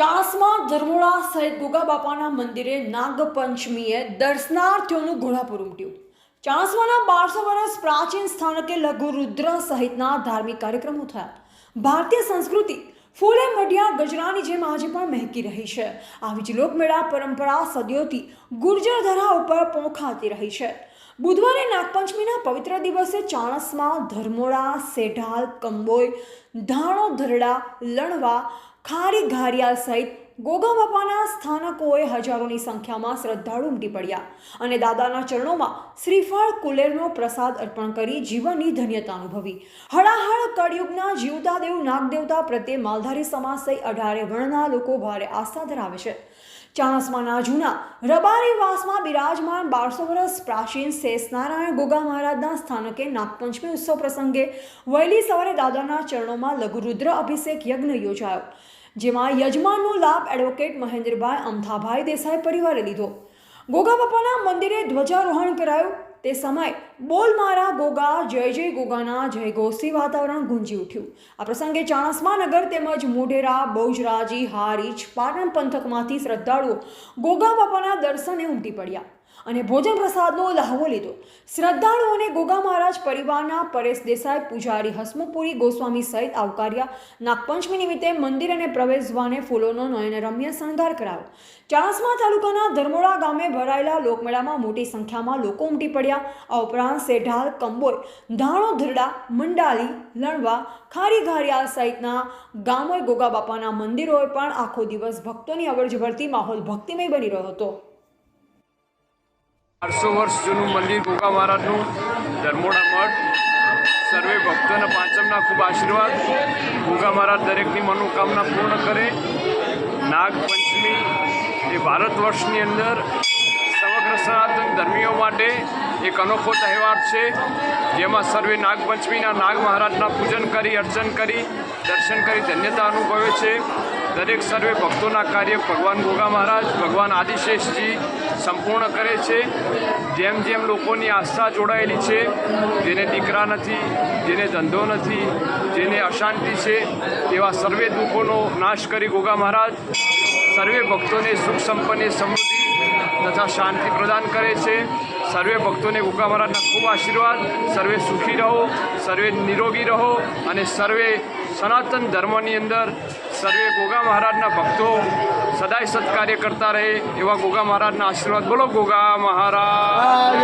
ચાણસમાં ધર્મોળા સહિત ગોગા બાપાના મંદિરે નાગપંચમીએ દર્શનાર્થીઓનું ઘોડાપુર ઉમટ્યું. ચાણસમાના બારસો વર્ષ પ્રાચીન સ્થાનકે લઘુ રુદ્ર સહિતના ધાર્મિક કાર્યક્રમો થયા. ભારતીય સંસ્કૃતિ ફૂલે મઢિયા ગજરાની જેમ આજે પણ મહેકી રહી છે. આવી જ લોકમેળા પરંપરા સદીઓથી ગુર્જર ધરા ઉપર પોંખાતી રહી છે. બુધવારે નાગપંચમીના પવિત્ર દિવસે ચાણસમાં ધર્મોળા, સેઢાલ કંબોય ધાણો, ધરડા, લણવા ખારી ઘારિયાલ સહિત ગોગા બાપાના સ્થાનકોએ હજારોની સંખ્યામાં શ્રદ્ધાળુ ઉમટી પડ્યા અને દાદાના ચરણોમાં શ્રીફળ, કુલેરનો પ્રસાદ અર્પણ કરી જીવનની ધન્યતા અનુભવી. હળાહળ કળયુગના જીવતા દેવ નાગદેવતા પ્રત્યે માલધારી સમાજ સહિત અઢારે વર્ણના લોકો ભારે આસ્થા ધરાવે છે. ચાણસમાના જૂના. રબારી વાસમાં બિરાજમાન બારસો વર્ષ પ્રાચીન શેષનારાયણ ગોગા મહારાજના સ્થાનકે નાગપંચમી ઉત્સવ પ્રસંગે વહેલી સવારે દાદાના ચરણોમાં લઘુરુદ્ર અભિષેક યજ્ઞ યોજાયો, જેમાં યજમાનનો લાભ એડવોકેટ મહેન્દ્રભાઈ અમથાભાઈ દેસાઈ પરિવારે લીધો. ગોગા બાપાના મંદિરે ધ્વજારોહણ કરાયું. તે સમયે બોલ મારા ગોગા, જય જય ગોગાના, જય ગોસી વાતાવરણ ગુંજી ઉઠ્યું. આ પ્રસંગે ચાણસ્મા નગર તેમજ મોઢેરા, બહુજરાજી, હારીજ, પાટણ પંથકમાંથી શ્રદ્ધાળુઓ ગોગા બાપાના દર્શને ઉમટી પડ્યા. અને ભોજન પ્રસાદનો લહાવો લીધો. શ્રદ્ધાળુઓને ગોગા મહારાજ પરિવારના પરેશ દેસાઈ, પૂજારી હસમુપુરી ગોસ્વામી સહિત આવકાર્યા. નાગપંચમી નિમિત્તે મંદિર અને પ્રવેશદ્વારને ફૂલોનો નયનરમ્ય શણગાર કરાયો. ચાણસમા તાલુકાના ધર્મોડા ગામે ભરાયેલા લોકમેળામાં મોટી સંખ્યામાં લોકો ઉમટી પડ્યા. આ ઉપરાંત સેઢાલ કંબોય ધાણો, ધરડા, મંડાલી, લણવા, ખારી ઘારિયા સહિતના ગામોએ ગોગા બાપાના મંદિરોએ પણ આખો દિવસ ભક્તોની અવરજવરથી માહોલ ભક્તિમય બની રહ્યો હતો. બારસો વર્ષ જૂનું મંદિર ગોગા મહારાજનું ધર્મોડા મઠ. સર્વે ભક્તોના પાંચમના ખૂબ આશીર્વાદ. ગોગા મહારાજ દરેકની મનોકામના પૂર્ણ કરે. નાગપંચમી એ ભારત વર્ષની અંદર સમગ્ર સનાતન ધર્મીઓ માટે એક અનોખો તહેવાર છે, જેમાં સર્વે નાગપંચમીના નાગ મહારાજના પૂજન કરી, અર્ચન કરી, દર્શન કરી, ધન્યતા અનુભવે છે. દરેક સર્વે ભક્તોના કાર્ય ભગવાન ગોગા મહારાજ, ભગવાન આદિશેષજી સંપૂર્ણ કરે છે. જેમ જેમ લોકોની આસ્થા જોડાયેલી છે, જેને દીકરા નથી, જેને ધંધો નથી, જેને અશાંતિ છે એવા સર્વે દુઃખોનો નાશ કરી ગોગા મહારાજ સર્વે ભક્તોને સુખ સંપન્ન સમૃદ્ધિ તથા શાંતિ પ્રદાન કરે છે. સર્વે ભક્તોને ગોગા મહારાજના ખૂબ આશીર્વાદ. સર્વે સુખી રહો, સર્વે નિરોગી રહો અને સર્વે સનાતન ધર્મની અંદર સર્વે ગોગા મહારાજના ભક્તો સદાય સત્કાર્ય કરતા રહે એવા ગોગા મહારાજના આશીર્વાદ. બોલો ગોગા મહારાજ.